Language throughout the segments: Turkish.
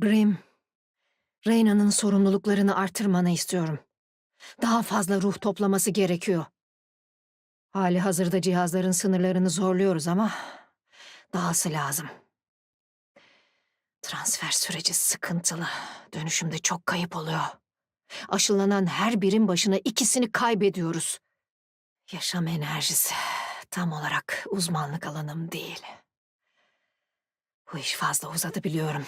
Brim, Reyna'nın sorumluluklarını artırmanı istiyorum. Daha fazla ruh toplaması gerekiyor. Hali hazırda cihazların sınırlarını zorluyoruz ama dahası lazım. Transfer süreci sıkıntılı. Dönüşümde çok kayıp oluyor. Aşılanan her birim başına ikisini kaybediyoruz. Yaşam enerjisi tam olarak uzmanlık alanım değil. Bu iş fazla uzadı biliyorum.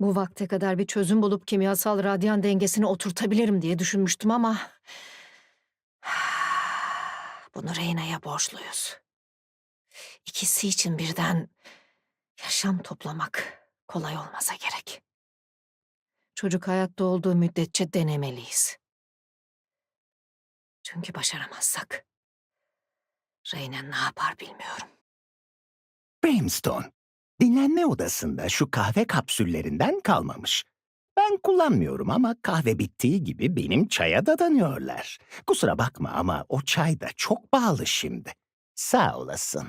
Bu vakte kadar bir çözüm bulup kimyasal radyan dengesini oturtabilirim diye düşünmüştüm ama... Bunu Reyna'ya borçluyuz. İkisi için birden yaşam toplamak kolay olmasa gerek. Çocuk hayatta olduğu müddetçe denemeliyiz. Çünkü başaramazsak Reyna ne yapar bilmiyorum. Brimstone, dinlenme odasında şu kahve kapsüllerinden kalmamış. Ben kullanmıyorum ama kahve bittiği gibi benim çaya dadanıyorlar. Kusura bakma ama o çay da çok pahalı şimdi. Sağ olasın.